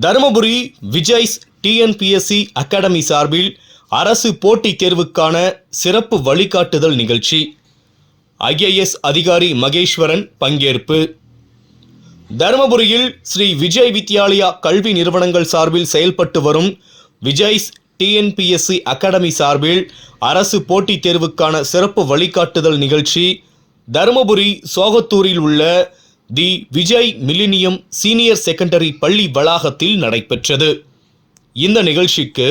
Dharmapuri Vijay's TNPSC academy சார்பில் அரசு போட்டித் தேர்வுக்கான சிறப்பு வழிகாட்டுதல் நிகழ்ச்சி. ஐஏஎஸ் அதிகாரி மகேஸ்வரன் பங்கேற்பு. தருமபுரியில் ஸ்ரீ விஜய் வித்யாலயா கல்வி நிறுவனங்கள் சார்பில் செயல்பட்டு வரும் விஜய்ஸ் டிஎன்பிஎஸ்சி அகாடமி சார்பில் அரசு போட்டித் தேர்வுக்கான சிறப்பு வழிகாட்டுதல் நிகழ்ச்சி. தருமபுரி சோகத்தூரில் உள்ள the Vijay millennium senior secondary பள்ளி வளாகத்தில் நடைபெற்றது. இந்த நிகழ்ச்சிக்கு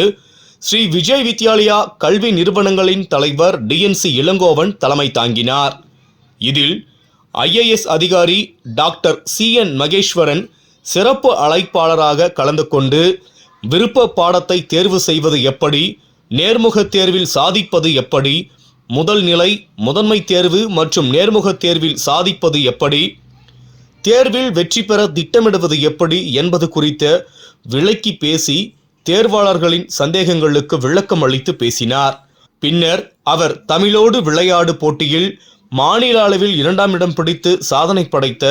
ஸ்ரீ விஜய் வித்யாலயா கல்வி நிறுவனங்களின் தலைவர் டிஎன்சி இளங்கோவன் தலைமை தாங்கினார். இதில் ஐஏஎஸ் அதிகாரி டாக்டர் சி என் மகேஸ்வரன் சிறப்பு அழைப்பாளராக கலந்து கொண்டு விருப்ப பாடத்தை தேர்வு செய்வது எப்படி நேர்முக தேர்வில் சாதிப்பது எப்படி முதல் நிலை முதன்மை தேர்வு மற்றும் நேர்முக தேர்வில் சாதிப்பது எப்படி தேர்வில் வெற்றி பெற திட்டமிடுவது எப்படி என்பது குறித்த விளக்கி பேசி தேர்வாளர்களின் சந்தேகங்களுக்கு விளக்கம் அளித்து பேசினார். பின்னர் அவர் தமிழோடு விளையாடு போட்டியில் மாநில அளவில் இரண்டாம் இடம் பிடித்து சாதனை படைத்த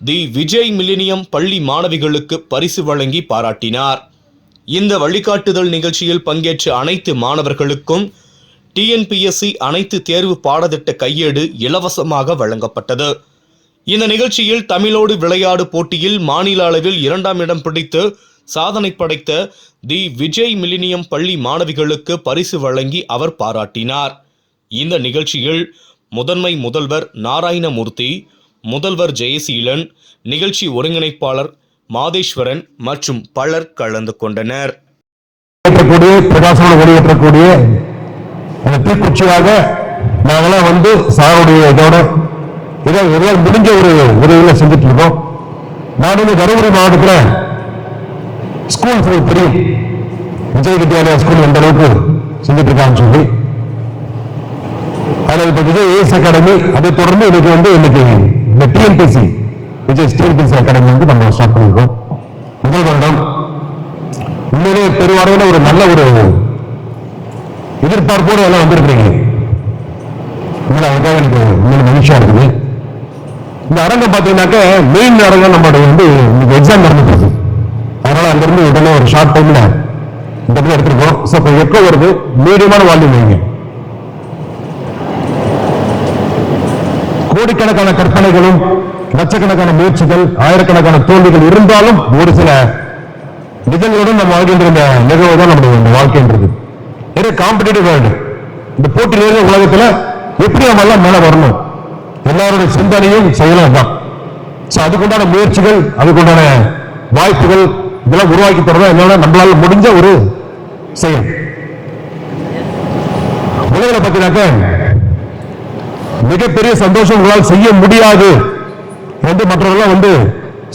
தி விஜய் மில்லினியம் பள்ளி மாணவிகளுக்கு பரிசு வழங்கி பாராட்டினார். இந்த வழிகாட்டுதல் நிகழ்ச்சியில் பங்கேற்ற அனைத்து மாணவர்களுக்கும் டிஎன்பிஎஸ்சி அனைத்து தேர்வு பாடத்திட்ட கையேடு இலவசமாக வழங்கப்பட்டது. இந்த நிகழ்ச்சியில் தமிழோடு விளையாடு போட்டியில் மாநில அளவில் இரண்டாம் இடம் பிடித்து சாதனை படைத்த தி விஜய் மில்லினியம் பள்ளி மாணவிகளுக்கு பரிசு வழங்கி அவர் பாராட்டினார். இந்த நிகழ்ச்சியில் முதன்மை முதல்வர் நாராயணமூர்த்தி முதல்வர் ஜெயசீலன் நிகழ்ச்சி ஒருங்கிணைப்பாளர் மாதேஸ்வரன் மற்றும் பலர் கலந்து கொண்டனர். வெளியேற்றக்கூடிய தீக்குச்சியாக நாங்களாம் வந்து சாருடைய இதோட இதை எதாவது முடிஞ்ச ஒரு உதவிகளை செஞ்சுட்டு இருக்கோம் நான் வந்து தருமபுரி மாவட்டத்தில் ஸ்கூல் தெரியும் விஜய் வித்யாலயா ஸ்கூல் எந்த அளவுக்கு செஞ்சுட்டு இருக்கான்னு சொல்லி. அதில் இப்போ விஜய் ஏஎஸ் அகாடமி அதை தொடர்ந்து இன்னைக்கு வந்து இன்னைக்கு இந்த டிஎன்பிசி விஜய் டிஎன்பிசி அகாடமி வந்து நம்ம ஸ்டார்ட் பண்ணியிருக்கோம். முதல் வருடம். உண்மையிலே பெருவாரையில் ஒரு நல்ல ஒரு எதிர்பார்ப்போடு எல்லாம் வந்திருக்கிறீங்க. உண்மையில அதுக்காக எனக்கு உண்மையில மகிழ்ச்சியா இருக்குது. இந்த அரங்கம் பார்த்தீங்கன்னாக்க மெயின் அரங்கம் நம்மளுடைய வந்து இன்னைக்கு எக்ஸாம் நடந்துட்டு அதனால அங்கிருந்து உடனே ஒரு ஷார்ட் டைம்ல இந்த இடத்துல எடுத்திருக்கோம். ஸோ இப்போ எக்கோ வருது? மீடியமான வால்யூம் வைங்க. கோடிக்கணக்கான கற்பனைகளும் லட்சக்கணக்கான முயற்சிகள் ஆயிரக்கணக்கான தோல்விகள் இருந்தாலும் ஒரு சில நிஜங்களுடன் நம்ம வாழ்கின்ற இந்த நிகழ்வு தான் நம்முடைய இந்த வாழ்க்கைன்றது. நிறைய காம்படிட்டிவ் வேர்ல்டு இந்த போட்டி நிறைந்த உலகத்துல எப்படி நம்ம எல்லாம் மேல வரணும்? எல்லாருடைய சிந்தனையும் செயலும் தான். ஸோ அதுக்குண்டான முயற்சிகள் அதுக்குண்டான வாய்ப்புகள் இதெல்லாம் உருவாக்கி தரதான் என்னால நம்மளால முடிஞ்ச ஒரு செயல். உலகில் பார்த்தீங்கன்னாக்க மிகப்பெரிய சந்தோஷம் உங்களால் செய்ய முடியாது என்று மற்றவர்கள் வந்து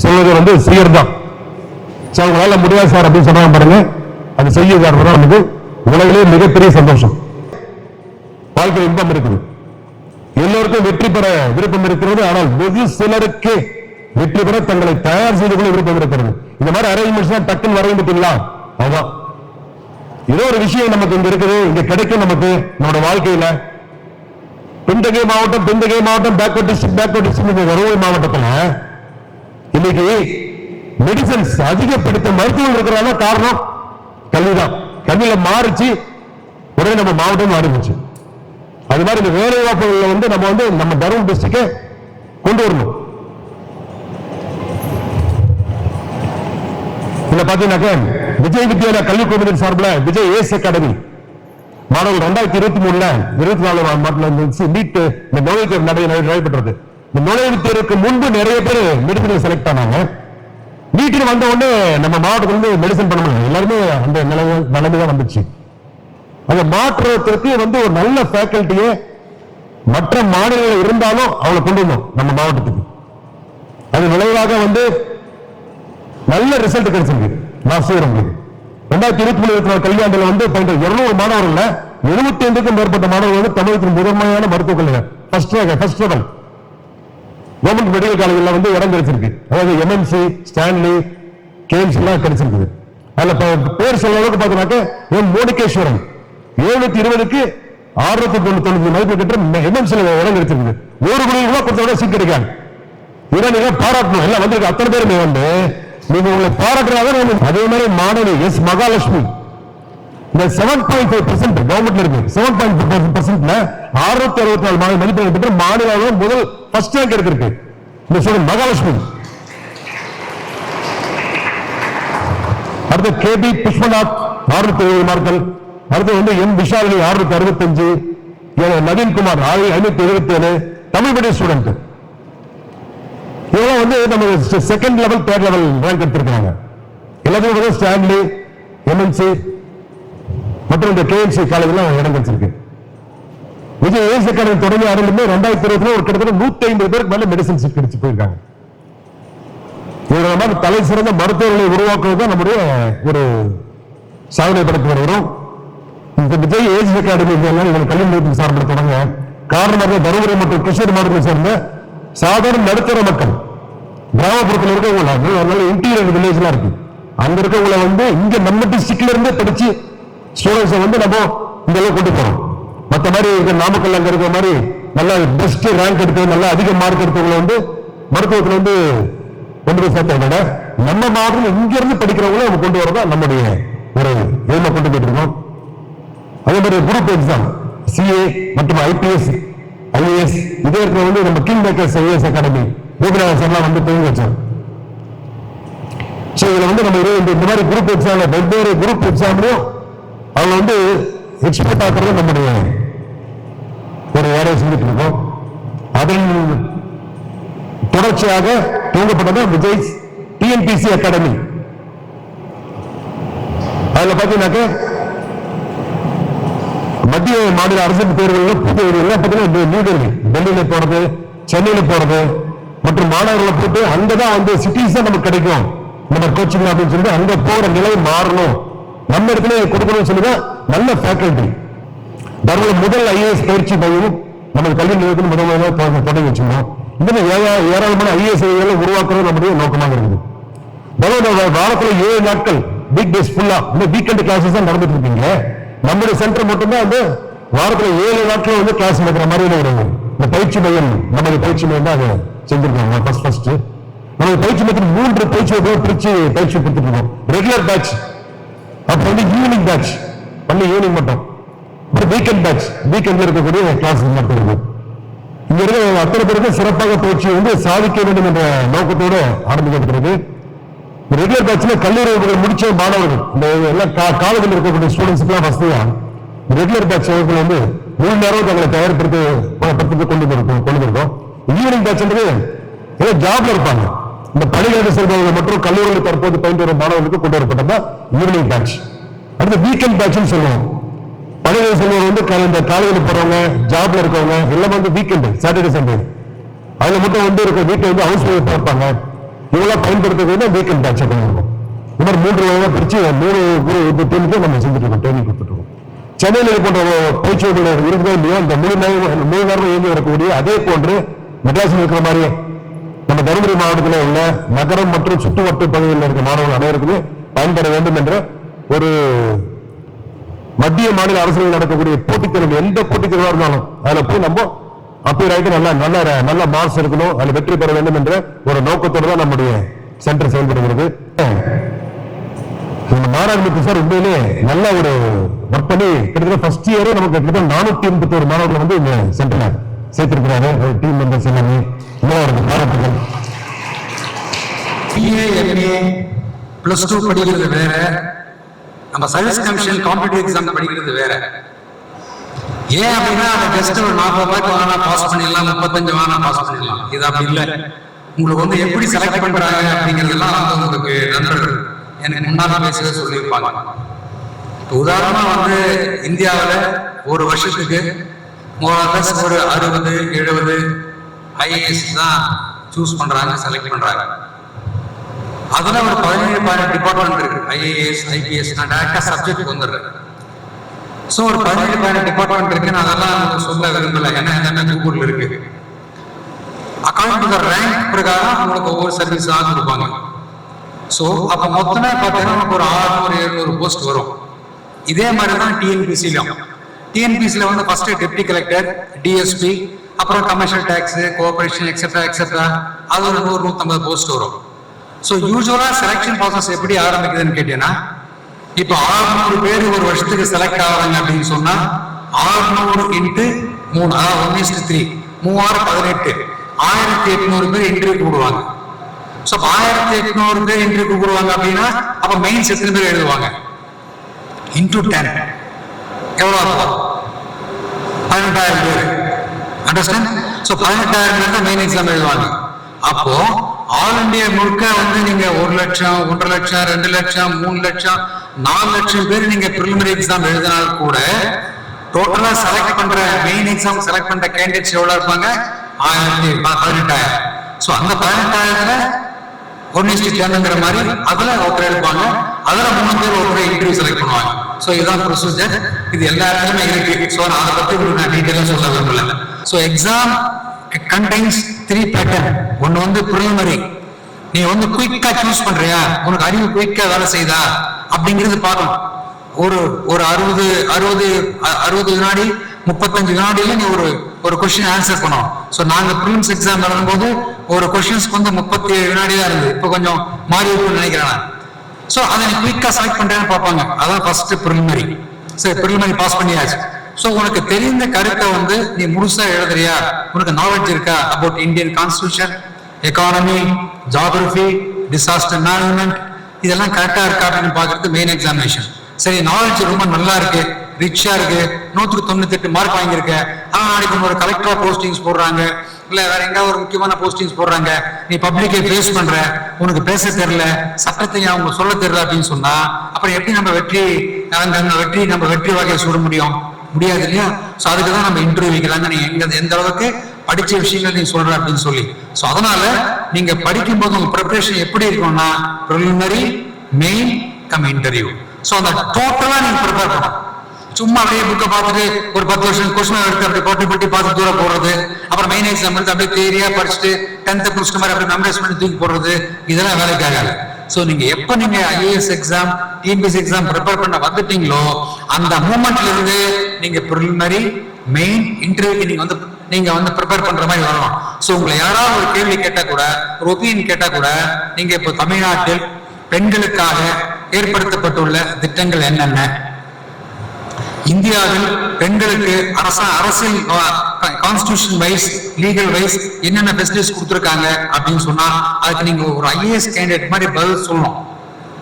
சொல்வது வந்து செய்யறது தான் சார் உங்களால முடியாது சார் அப்படின்னு சொன்னாங்க பாருங்க. அது செய்ய காரணம் நமக்கு உலகிலே மிகப்பெரிய சந்தோஷம். வாழ்க்கை இன்பம் இருக்குது. எல்லோருக்கும் வெற்றி பெற விருப்பம் இருக்கிறது ஆனால் வெகு சிலருக்கு வெற்றி பெற தங்களை தயார் செய்து கொள்ள விருப்பம் இருக்கிறது இந்த மாதிரி அரேஞ்ச்மெண்ட்ஸ் தான் டக்குன்னு வரையும் பார்த்தீங்களா ஆமா. ஏதோ ஒரு விஷயம் நமக்கு இங்க இருக்குது. இங்க கிடைக்கும் நமக்கு நம்மளோட வாழ்க்கையில. பிந்தகை மாவட்டம் பிந்தகை மாவட்டம் பேக்வர்ட் டிஸ்ட்ரிக்ட் பேக்வர்ட் டிஸ்ட்ரிக்ட் வருவாய் மாவட்டத்துல. இன்னைக்கு மெடிசன்ஸ் அதிகப்படுத்த மருத்துவம் இருக்கிறதால காரணம் கல்விதான். கல்வியில மாறிச்சு. உடனே நம்ம மாவட்டம் மாறி போச்சு அது மாதிரி இந்த வேலை வாய்ப்புகளை வந்து நம்ம வந்து நம்ம தருமபுரி டிஸ்ட்ரிக்டை கொண்டு வரணும். இதுல பாத்தீங்கன்னாக்க விஜய் வித்யாலயா கல்வி குழுமத்தின் சார்பில் விஜய் ஏஸ் அகாடமி. மாணவர்கள் ரெண்டாயிரத்தி இருபத்தி மூணுல இருபத்தி நாலு நீட் இந்த நுழைவுத் தேர்வு நடை நடைபெற்றது இந்த நுழைவு தேர்வுக்கு முன்பு நிறைய பேர் மெடிசன் செலக்ட் ஆனாங்க. நீட்டில் வந்த உடனே நம்ம மாவட்டத்துல இருந்து மெடிசன் பண்ண எல்லாருமே அந்த நிலைமை நிலைமை தான் வந்துச்சு. அதை மாற்றுவதற்கு வந்து ஒரு நல்ல ஃபேக்கல்ட்டியே மற்ற மாநிலங்கள் இருந்தாலும் அவளை கொண்டு வந்தோம் நம்ம மாவட்டத்துக்கு. அது விளைவாக வந்து நல்ல ரிசல்ட் கிடைச்சிருக்கு. நான் செய்யறேன் உங்களுக்கு. ரெண்டாயிரத்தி இருபத்தி மூணு இருபத்தி நாலு கல்வியாண்டில் வந்து பன்னெண்டு இருநூறு மாணவர்கள் எழுபத்தி ஐந்துக்கும் மேற்பட்ட மாணவர்கள் வந்து தமிழகத்தின் முதன்மையான மருத்துவக் கல்லூரி first first level government medical காலேஜில் வந்து இடம் கிடைச்சிருக்கு. அதாவது எம்என்சி ஸ்டான்லி கேம்ஸ் எல்லாம் கிடைச்சிருக்குது. அதில் பேர் சொல்ல அளவுக்கு பார்த்தோம்னாக்க என் மோனிகேஸ்வரன் எழுநூத்தி இருபதுக்கு ஆறுநூத்தி தொண்ணூத்தி ஒன்பது மதிப்பு கிட்ட எம்என்சி இடம் கிடைச்சிருக்குது ஒரு கோடி ரூபாய் கொடுத்த விட சீட் கிடைக்காது. இதை நீங்க பாராட்டணும். எல்லாம் வந்திருக்கு. அத்தனை பேருமே வந்து. நீங்க உங்களை பாராட்டுறாங்க அதே மாதிரி மாணவி எஸ். மகாலட்சுமி. இந்த செவன் பாயிண்ட் ஃபைவ் பர்சன்ட் கவர்மெண்ட்ல இருக்கு. செவன் பாயிண்ட் ஃபைவ் பர்சன்ட்ல அறுநூத்தி அறுபத்தி நாலு மாணவி மதிப்பெண் பெற்று மாநிலம் அளவில் முதல் ஃபர்ஸ்ட் ரேங்க் எடுத்திருக்கு. இந்த ஸ்டூடெண்ட் மகாலட்சுமி. அடுத்து கே பி புஷ்பநாத். ஆறுநூத்தி எழுபது மார்க்கள். அடுத்து வந்து எம் விஷாலினி ஆறுநூத்தி அறுபத்தஞ்சு நவீன்குமார் ஐநூத்தி எழுபத்தி ஏழு தமிழ் மீடியம் ஸ்டூடெண்ட் இதெல்லாம் வந்து நம்ம second level third level rank எடுத்திருக்காங்க எல்லாத்தையும் வந்து ஸ்டான்லி எம்என்சி மற்றும் இந்த கேஎம்சி காலேஜ்லாம் இடம் கிடைச்சிருக்கு விஜய் ஏசி அகாடமி தொடங்கி ஆரம்பிமே ரெண்டாயிரத்தி இருபதுல ஒரு கிட்டத்தட்ட நூத்தி ஐம்பது பேருக்கு மேல மெடிசன் சீட் கிடைச்சு போயிருக்காங்க. இவரை மாதிரி தலை சிறந்த மருத்துவர்களை உருவாக்குவது தான் நம்முடைய ஒரு சாதனை படைத்து வருகிறோம். இந்த விஜய் ஏஜ் அகாடமி இவங்க கல்வி நிலையத்தின் சார்பில் தொடங்க காரணமாக தருமபுரி மற்றும் கிருஷ்ணகிரி மாவட்டத்தை சேர்ந்த சாதாரண நடுத்தர மக்கள். கிராமப்புறத்தில் இருக்கவங்க அதனால இன்டீரியர் வில்லேஜ்லாம் இருக்கு. அங்க இருக்கவங்கள வந்து இங்க நம்ம டிஸ்ட்ரிக்ட்ல இருந்தே படிச்சு ஸ்டூடெண்ட்ஸை வந்து நம்ம இந்த அளவுக்கு கொண்டு போறோம். மற்ற மாதிரி இருக்க நாமக்கல் அங்க இருக்கிற மாதிரி நல்லா பெஸ்ட் ரேங்க் எடுத்து நல்ல அதிக மார்க் எடுத்தவங்களை வந்து மருத்துவத்தில் வந்து கொண்டு போய் சேர்த்தவங்க நம்ம மாவட்டத்தில் இங்க இருந்து படிக்கிறவங்களும் நம்ம கொண்டு வரதான் நம்முடைய ஒரு எதிர்ப்பு கொண்டு போயிட்டு இருக்கோம். அதே மாதிரி குரூப் எக்ஸாம் சிஏ மற்றும் ஐபிஎஸ் ஐஏஎஸ் இதே இருக்கிற வந்து நம்ம King Makers IAS academy Gopinathan வந்து துவங்கி வச்சோம் ஸோ இதில் வந்து நம்ம இருபது இந்த மாதிரி குரூப் எக்ஸாமில் வெவ்வேறு குரூப் எக்ஸாம்லையும் அவங்க வந்து எக்ஸ்போர்ட் ஆக்குறது நம்முடைய ஒரு வேலையை செஞ்சுட்டு இருக்கோம். அதன் தொடர்ச்சியாக துவங்கப்பட்டது விஜய் டிஎன்பிசி அகாடமி அதில் பார்த்தீங்கன்னாக்க மத்திய மாநில அரசு தேர்வுகள் புதிய எல்லாம் பார்த்தீங்கன்னா நியூ டெல்லியில போறது சென்னையில போறது மற்றும் மாணவர்களை போட்டு அங்கதான் வந்து சிட்டிஸ் தான் நமக்கு கிடைக்கும். நம்ம கோச்சிங் அப்படின்னு சொல்லிட்டு அங்க போற நிலை மாறணும். நம்ம இடத்துல கொடுக்கணும்னு சொல்லிதான் நல்ல ஃபேக்கல்டி தர்மபுரி முதல் ஐஏஎஸ் பயிற்சி மையம் நம்ம கல்வி நிலையத்தில் முதல் முதலாக தொடங்கி வச்சுக்கணும் இந்த மாதிரி ஏராளமான ஐஏஎஸ் உருவாக்குறது நம்முடைய நோக்கமாக இருக்குது. தர்மபுரி வாரத்தில் ஏழு நாட்கள் வீக் டேஸ் ஃபுல்லா இந்த வீக்கெண்ட் கிளாஸஸ் தான் நடந்துட்டு இருக்கீங்க நம்முடைய சென்டர் மட்டும்தான் வந்து வாரத்தில் ஏழு நாட்கள் வந்து கிளாஸ் நடக்கிற மாதிரி ஒரு இந்த பயிற்சி மையம் நமது பயிற்சி மையம் தான் அதை. செஞ்சிருக்காங்க ஃபர்ஸ்ட் ஃபர்ஸ்ட் நமது பயிற்சி மையத்தில் மூன்று பயிற்சி பிரிச்சு பயிற்சி கொடுத்துட்டு இருக்கோம். ரெகுலர் பேட்ச் அப்புறம் வந்து ஈவினிங் பேட்ச் பண்ணி ஈவினிங் மட்டும். அப்புறம் வீக்கெண்ட் பேட்ச் வீக்கெண்ட்ல இருக்கக்கூடிய கிளாஸ் நடத்துறது இங்க இருக்கிற அத்தனை பேருக்கும் சிறப்பாக பயிற்சி வந்து சாதிக்க வேண்டும் என்ற நோக்கத்தோடு ஆரம்பிக்கப்பட்டிருக்கு. ரெகுலர் பேட்ச்ல கல்லூரி முடிச்ச மாணவர்கள் இந்த எல்லாம் காலேஜில் இருக்கக்கூடிய ஸ்டூடெண்ட்ஸ்க்குலாம் வசதியா ரெகுலர் பேட்ச் வகுப்புகள் வந்து மூணு நேரம் தங்களை தயார்படுத்தி படுத்தி கொண்டு வந்திருக்கோம் கொண்டு வந்திருக்கோம். ஈவினிங் பேட்ச்ன்றது ஏதோ ஜாப்ல இருப்பாங்க. இந்த பணிகளை செல்பவர்கள் மற்றும் கல்லூரியில் தற்போது பயின்று வரும் மாணவர்களுக்கு கொண்டு வரப்பட்டதா ஈவினிங் பேட்ச் அடுத்து வீக்கெண்ட் பேட்ச்னு சொல்லுவோம். பணிகளை செல்வர்கள் வந்து இந்த காலையில் போறவங்க ஜாப்ல இருக்கவங்க எல்லாமே வந்து வீக்கெண்டு சாட்டர்டே சண்டே அதுல மட்டும் வந்து இருக்க வீட்டை வந்து ஹவுஸ் ஒய்ஃப் பார்ப்பாங்க இதெல்லாம் பயன்படுத்துறது வீக்கெண்ட் பேட்ச் இருக்கும் இந்த மாதிரி மூன்று வகையாக பிரித்து மூணு டீமுக்கு நம்ம செஞ்சுட்டு இருக்கோம் ட்ரைனிங் கொடுத்துட்டு சென்னையில் இது போன்ற பயிற்சி இருக்குதோ இல்லையோ இந்த மூணு நேரம் மூணு நேரம் இயங்கி வரக்கூடிய அதே போன்று மெட்ராஸில் இருக்கிற மாதிரியே நம்ம தருமபுரி மாவட்டத்தில் உள்ள நகரம் மற்றும் சுற்றுவட்ட பகுதியில் இருக்கிற மாணவர்கள் அனைவருக்குமே பயன்பெற வேண்டும் என்ற ஒரு மத்திய மாநில அரசுகள் நடக்கக்கூடிய போட்டித் தேர்வு எந்த போட்டித் இருந்தாலும் அதில் போய் நம்ம அப்பீர் ஆயிட்டு நல்லா நல்ல நல்ல மார்க்ஸ் இருக்கணும். அதுல வெற்றி பெற வேண்டும் என்ற ஒரு நோக்கத்தோடு தான் நம்முடைய சென்டர் செயல்படுகிறது. இந்த மாணவர்களுக்கு சார் உண்மையிலே நல்ல ஒரு ஒர்க் பண்ணி கிட்டத்தட்ட ஃபர்ஸ்ட் இயரே நமக்கு கிட்டத்தட்ட நானூத்தி எண்பத்தி ஒரு மாணவர்கள் வந்து இந்த சென்டர்ல சேர்த்திருக்கிறாங்க டீம் மெம்பர்ஸ் எல்லாமே. இன்னும் அவருக்கு பாராட்டுகள் பிளஸ் டூ படிக்கிறது வேற. நம்ம சர்வீஸ் கமிஷன் காம்படிட்டிவ் எக்ஸாம் படிக்கிறது வேற. ஏன் அப்படின்னா அந்த ஜஸ்ட் ஒரு நாற்பது மார்க் வாங்கினா பாஸ் பண்ணிடலாம் முப்பத்தஞ்சு வாங்கினா பாஸ் பண்ணிடலாம். இது அப்படி இல்லை. உங்களுக்கு வந்து எப்படி செலக்ட் பண்றாங்க அப்படிங்கிறதெல்லாம் வந்து உங்களுக்கு நண்பர்கள் எனக்கு முன்னாடி பேசவே சொல்லியிருப்பாங்க. இப்போ உதாரணமா வந்து இந்தியாவில் ஒரு வருஷத்துக்கு மோரலஸ் ஒரு அறுபது எழுபது ஐஏஎஸ் தான் சூஸ் பண்றாங்க செலக்ட் பண்றாங்க. அதுல ஒரு பதினேழு பதினெட்டு டிபார்ட்மெண்ட் இருக்கு. ஐஏஎஸ் ஐபிஎஸ் நான் டேரக்டா சப்ஜெக்ட் வந்துடுறேன். ஸோ ஒரு பதினேழு பதினெட்டு டிபார்ட்மெண்ட் இருக்கு. நான் அதெல்லாம் சொல்ல விரும்பல. ஏன்னா எல்லாமே கூகுள் இருக்கு. அக்கௌண்ட் ரேங்க் பிரகாரம் உங்களுக்கு ஒவ்வொரு சர்வீஸ் ஆக கொடுப்பாங்க. ஸோ அப்போ மொத்தமே பார்த்தீங்கன்னா நமக்கு ஒரு ஆறுநூறு எழுநூறு போஸ்ட் வரும். இதே மாதிரி தான் டிஎன்பிசிலையும் டிஎன்பிசியில் வந்து ஃபர்ஸ்ட் டெப்டி கலெக்டர் டிஎஸ்பி அப்புறம் commercial tax cooperation etcetera etcetera அது ஒரு நூறு நூற்றம்பது போஸ்ட் வரும் ஸோ யூஸ்வலாக செலெக்ஷன் ப்ராசஸ் எப்படி ஆரம்பிக்குதுன்னு கேட்டீங்கன்னா இப்போ ஆறுநூறு பேர் ஒரு வருஷத்துக்கு செலக்ட் ஆகிறாங்க அப்படின்னு சொன்னா ஆறுநூறு இன்ட்டு மூணு அதாவது ஒன் இஸ்ட் த்ரீ மூவாயிரம் பதினெட்டு ஆயிரத்தி எட்நூறு பேர் இன்டர்வியூ கூடுவாங்க ஸோ ஆயிரத்தி எட்நூறு பேர் இன்டர்வியூ கூடுவாங்க அப்படின்னா அப்போ மெயின்ஸ் எத்தனை பேர் எழுதுவாங்க? இன்டூ டென் எவ்வளோ ஆகும்? பதினெட்டாயிரம் பேர். அண்டர்ஸ்டாண்ட் ஸோ பதினெட்டாயிரம் பேர் தான் மெயின் எக்ஸாம் எழுதுவாங்க. அப்போ ஆல் இந்தியா முழுக்க வந்து நீங்க ஒரு லட்சம் ஒன்றரை லட்சம் ரெண்டு லட்சம் மூணு லட்சம் நாலு லட்சம் பேர் நீங்க ப்ரிலிமினரி எக்ஸாம் எழுதினால் கூட டோட்டலா செலக்ட் பண்ற மெயின் எக்ஸாம் செலக்ட் பண்ற கேண்டிடேட்ஸ் எவ்வளவு இருப்பாங்க? ஆயிரத்தி பதினெட்டாயிரம். ஸோ அந்த பதினெட்டாயிரத்துல ஒன்னிஸ்டி இஸ்டி டென்ங்கிற மாதிரி அதுல ஒருத்தர் எடுப்பாங்க அதுல மூணு பேர் ஒருத்தர் இன்டர்வியூ செலக்ட் பண்ணுவாங்க. ஸோ இதுதான் ப்ரொசீஜர் இது எல்லா இடத்துலயுமே இருக்கு. ஸோ நான் அதை பத்தி உங்களுக்கு நான் டீட்டெயிலாக சொல்ல விரும்பல. So exam contains three pattern ஒன்று வந்து ப்ரிலிமரி நீ வந்து குயிக்கா சூஸ் பண்றியா? உனக்கு அறிவு குயிக்கா வேலை செய்தா? அப்படிங்கிறது பார்க்கணும் ஒரு ஒரு அறுபது அறுபது அறுபது வினாடி முப்பத்தஞ்சு வினாடியில நீ ஒரு ஒரு கொஸ்டின் ஆன்சர் பண்ணுவோம் ஸோ நாங்கள் ப்ரிலிம்ஸ் எக்ஸாம் எழுதும்போது ஒரு கொஸ்டின்ஸ்க்கு வந்து முப்பத்தி ஏழு வினாடி தான் இருந்தது இப்போ கொஞ்சம் மாறி இருக்கும்னு நினைக்கிறேன். ஸோ அதை நீ குயிக்காக செலக்ட் பண்ணுறேன்னு பார்ப்பாங்க. அதான் ஃபர்ஸ்ட் ப்ரிலிமரி சரி ப்ரிலிமரி பாஸ் பண்ணியாச்சு. ஸோ உனக்கு தெரிந்த கருத்தை வந்து நீ முழுசா எழுதுறியா? உனக்கு நாலேஜ் இருக்கா? About Indian constitution economy geography disaster management இதெல்லாம் கரெக்டா இருக்கா அப்படின்னு பாக்குறது மெயின் எக்ஸாமினேஷன் சரி நாலேஜ் ரொம்ப நல்லா இருக்கு ரிச்சா இருக்கு நூற்று தொண்ணூத்தி எட்டு மார்க் வாங்கியிருக்க. ஆனா நாளைக்கு ஒரு கலெக்டரா போஸ்டிங்ஸ் போடுறாங்க. இல்ல வேற எங்கேயாவது ஒரு முக்கியமான போஸ்டிங்ஸ் போடுறாங்க. நீ பப்ளிக்கை ஃபேஸ் பண்ற உனக்கு பேச தெரியல சட்டத்தை அவங்க சொல்ல தெரியல அப்படின்னு சொன்னா அப்புறம் எப்படி நம்ம வெற்றி அந்த அந்த வெற்றி நம்ம வெற்றி வகையை சொல்ல முடியும்? முடியாது இல்லையா? சோ அதுக்கு தான் நம்ம இன்டர்வியூ வைக்கிறாங்க நீங்க எங்க எந்த அளவுக்கு படிச்ச விஷயங்கள் நீங்க சொல்ற அப்படின்னு சொல்லி. ஸோ அதனால நீங்க படிக்கும் போது உங்க ப்ரிப்பரேஷன் எப்படி இருக்கும்னா preliminary main cum interview so அந்த டோட்டலா நீங்க ப்ரிப்பேர் பண்ணணும். சும்மா அப்படியே புக்கை பார்த்துட்டு ஒரு பத்து வருஷம் கொஸ்டின் எடுத்து அப்படி போட்டு போட்டி பார்த்து தூரம் போடுறது அப்புறம் மெயின் எக்ஸாம் எடுத்து அப்படியே தேரியா படிச்சுட்டு டென்த்து முடிச்சிட்ட மாதிரி அப்படியே மெமரைஸ் பண்ணி தூக்கி போடுறது இதெல்லாம் வேலைக்கு ஆகாது. ஸோ நீங்க எப்போ நீங்க IAS exam DPS exam prepare பண்ண வந்துட்டீங்களோ அந்த மூமெண்ட்ல இருந்து நீங்க ப்ரிலிமினரி மெயின் இன்டர்வியூக்கு நீங்க வந்து நீங்க வந்து ப்ரிப்பேர் பண்ற மாதிரி வரணும் ஸோ உங்களை யாராவது ஒரு கேள்வி கேட்டா கூட ஒரு ஒப்பீனியன் கேட்டா கூட நீங்க இப்போ தமிழ்நாட்டில் பெண்களுக்காக ஏற்படுத்தப்பட்டுள்ள திட்டங்கள் என்னென்ன? இந்தியாவில் பெண்களுக்கு அரசா அரசியல் கான்ஸ்டியூஷன் வைஸ் லீகல் வைஸ் என்னென்ன ஃபெசிலிட்டிஸ் கொடுத்துருக்காங்க அப்படின்னு சொன்னா அதுக்கு நீங்க ஒரு ஐஏஎஸ் கேண்டிடேட் மாதிரி பதில் சொல்லணும்.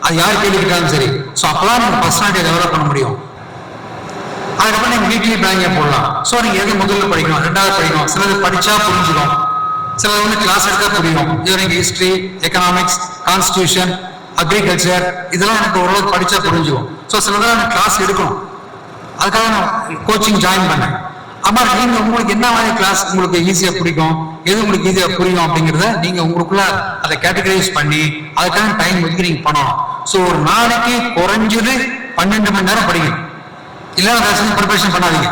அது யார் கேள்வி கேட்டாலும் சரி. ஸோ அப்பதான் நம்ம பர்சனாலிட்டி டெவலப் பண்ண முடியும். அதுக்கப்புறம் நீங்க வீக்லி பிளானிங்க போடலாம். ஸோ நீங்க எது முதல்ல படிக்கணும் ரெண்டாவது படிக்கணும் சிலது படிச்சா புரிஞ்சிடும். சிலது வந்து கிளாஸ் எடுத்தா புரியும். இது நீங்க ஹிஸ்டரி எக்கனாமிக்ஸ் கான்ஸ்டியூஷன் அக்ரிகல்ச்சர் இதெல்லாம் எனக்கு ஓரளவுக்கு படிச்சா புரிஞ்சுக்கும் ஸோ சிலதெல்லாம் எனக்கு கிளாஸ் எடுக்கணும். அதுக்காக நான் கோச்சிங் ஜாயின் பண்ணேன். அம்மா நீங்க உங்களுக்கு என்ன மாதிரி கிளாஸ் உங்களுக்கு ஈஸியா பிடிக்கும்? எது உங்களுக்கு ஈஸியா புரியும் அப்படிங்கறத நீங்க உங்களுக்குள்ள அதை கேட்டகரைஸ் பண்ணி அதுக்கான டைம் ஒதுக்கி நீங்க பண்ணணும். ஸோ ஒரு நாளைக்கு குறைஞ்சது பன்னெண்டு மணி நேரம் படிக்கணும். இல்லைன்னா தயவுசெய்து ப்ரிப்பரேஷன் பண்ணாதீங்க.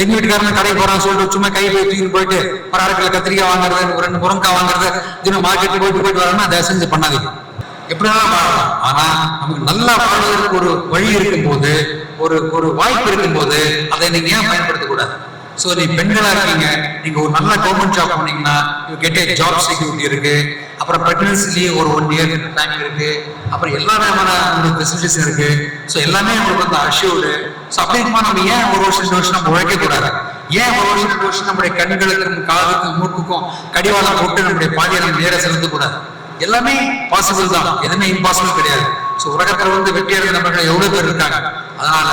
எங்க வீட்டுக்காரங்க கடைக்கு போறான்னு சொல்லிட்டு சும்மா கையில தூக்கிட்டு போயிட்டு ஒரு அரை கத்திரிக்காய் வாங்குறது ஒரு ரெண்டு முருங்கக்காய் வாங்குறது தினம் மார்க்கெட்ல போயிட்டு போயிட்டு வரணும்னா அதை செஞ்சு பண்ணாதீங்க. எப்படி வேணாலும் வாழலாம் ஆனா நமக்கு நல்லா வாழ்வதற்கு ஒரு வழி இருக்கும் போது ஒரு ஒரு வாய்ப்பு இருக்கும் போது அதை நீங்க ஏன் பயன்படுத்தக்கூடாது? ஸோ நீ பெண்களா இருக்கீங்க. நீங்க ஒரு நல்ல கவர்மெண்ட் ஜாப் பண்ணீங்கன்னா you get a job security இருக்கு. அப்புறம் பிரெக்னன்சிலேயே ஒரு ஒன் இயர் டைம் இருக்கு. அப்புறம் எல்லா விதமான உங்களுக்கு ஃபெசிலிட்டிஸ் இருக்கு. ஸோ எல்லாமே உங்களுக்கு வந்து அஷ்யூர்டு ஸோ அப்படி இருக்குமா? நம்ம ஏன் ஒரு வருஷம் ரெண்டு வருஷம் நம்ம உழைக்க கூடாது? ஏன் ஒரு வருஷம் ரெண்டு வருஷம் நம்முடைய கண்களுக்கும் காலத்துக்கும் மூக்குக்கும் கடிவாளம் போட்டு நம்முடைய பாதியை நம்ம நேர செலுத்தக்கூடாது எல்லாமே பாசிபிள் தான். எதுவுமே இம்பாசிபிள் கிடையாது. ஸோ உலகத்தில் வந்து வெற்றி அடைந்த நபர்கள் பேர் இருக்காங்க? அதனால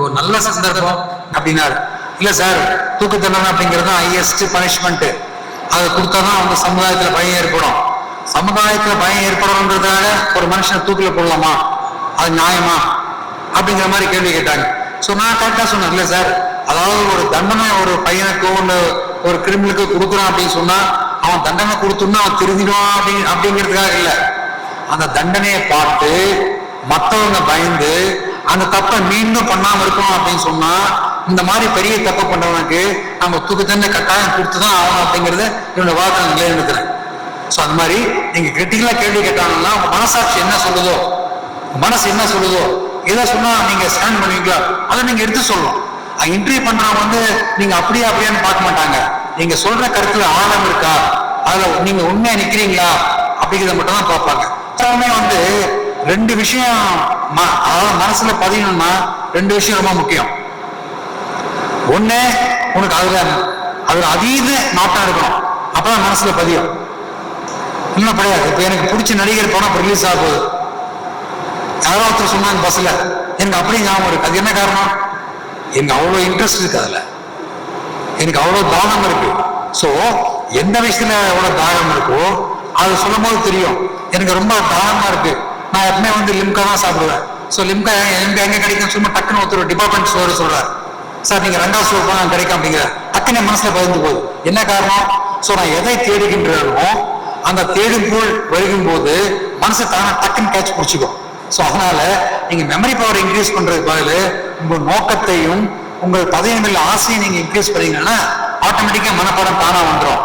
ஒரு நல்ல சந்தர்ப்பம் அப்படின்னாரு. இல்லை சார் தூக்கு தண்டனை அப்படிங்கிறது ஹையஸ்ட் பனிஷ்மெண்ட்டு அதை கொடுத்தா தான் அவங்க சமுதாயத்தில் பயம் ஏற்படும். சமுதாயத்தில் பயம் ஏற்படணுன்றதால ஒரு மனுஷனை தூக்கில் போடலாமா? அது நியாயமா? அப்படிங்கிற மாதிரி கேள்வி கேட்டாங்க. ஸோ நான் கரெக்டாக சொன்னேன். இல்லை சார் அதாவது ஒரு தண்டனை ஒரு பையனுக்கோ இல்லை ஒரு கிரிமினலுக்கு கொடுக்குறான் அப்படின்னு சொன்னால் அவன் தண்டனை கொடுத்துன்னா அவன் திருந்திடுவான் அப்படி அப்படிங்கிறதுக்காக இல்லை. அந்த தண்டனையை பார்த்து மற்றவங்க பயந்து அந்த தப்பை மீண்டும் பண்ணாமல் இருக்கணும் அப்படின்னு சொன்னால் இந்த மாதிரி பெரிய தப்பு பண்றவனுக்கு நம்ம தூக்கு கட்டாயம் கொடுத்துதான் ஆகணும் அப்படிங்கறத என்னோட வார்த்தை நிலைநிறுத்துறேன். ஸோ அது மாதிரி நீங்க கிரிட்டிக்கலா கேள்வி கேட்டாங்கன்னா உங்க மனசாட்சி என்ன சொல்லுதோ மனசு என்ன சொல்லுதோ எதை சொன்னா நீங்க ஸ்கேன் பண்ணுவீங்களா? அதை நீங்க எடுத்து சொல்லணும். இன்டர்வியூ பண்றவங்க வந்து நீங்க அப்படியே அப்படியான்னு பார்க்க மாட்டாங்க. நீங்க சொல்ற கருத்துல ஆழம் இருக்கா? அதுல நீங்க உண்மையா நிக்கிறீங்களா? அப்படிங்கிறத மட்டும் தான் பார்ப்பாங்க. எல்லாமே வந்து ரெண்டு விஷயம் ம- அதாவது மனசுல பதியணும்னா ரெண்டு விஷயம் ரொம்ப முக்கியம். ஒண்ணு உனக்கு அதுல அதுல அதீத நாட்டம் இருக்கணும். அப்பதான் மனசுல பதியும். இன்னும் கிடையாது. இப்ப எனக்கு பிடிச்ச நடிகர் படம் இப்ப ரிலீஸ் ஆக போகுது. யாரோ ஒருத்தர் சொன்னாங்க பஸ்ல எனக்கு அப்படியே ஞாபகம் இருக்கு. அது என்ன காரணம்? எனக்கு அவ்வளவு இன்ட்ரெஸ்ட் இருக்கு அதுல. எனக்கு அவ்வளவு தாகம் இருக்கு. சோ எந்த விஷயத்துல எவ்வளவு தாகம் இருக்கோ அது சொல்லும் போது தெரியும். எனக்கு ரொம்ப தாகமா இருக்கு. நான் எப்பவுமே வந்து லிம்கா தான் சாப்பிடுவேன். சோ லிம்கா எங்க எங்க கிடைக்கும்? சும்மா டக்குன்னு ஒருத்தர் டிபார்ட்மெண்ட் ஸ்டோர் சொல்றாரு. சார் நீங்க ரெண்டாவது ஸ்டோர் போனா கிடைக்கும் அப்படிங்கிற டக்குன்னு மனசில் மனசுல பதிந்து போகுது. என்ன காரணம்? சோ நான் எதை தேடுகின்றனோ அந்த தேடும் பொருள் வருகும் போது மனசு தானே டக்குன்னு கேட்ச் பிடிச்சிக்கும். ஸோ அதனால நீங்க மெமரி பவர் இன்க்ரீஸ் பண்றது பதில் உங்க நோக்கத்தையும் உங்கள் பதவியில் ஆசையை நீங்க இன்க்ரீஸ் பண்ணீங்கன்னா ஆட்டோமேட்டிக்கா மனப்பாடம் தானா வந்துடும்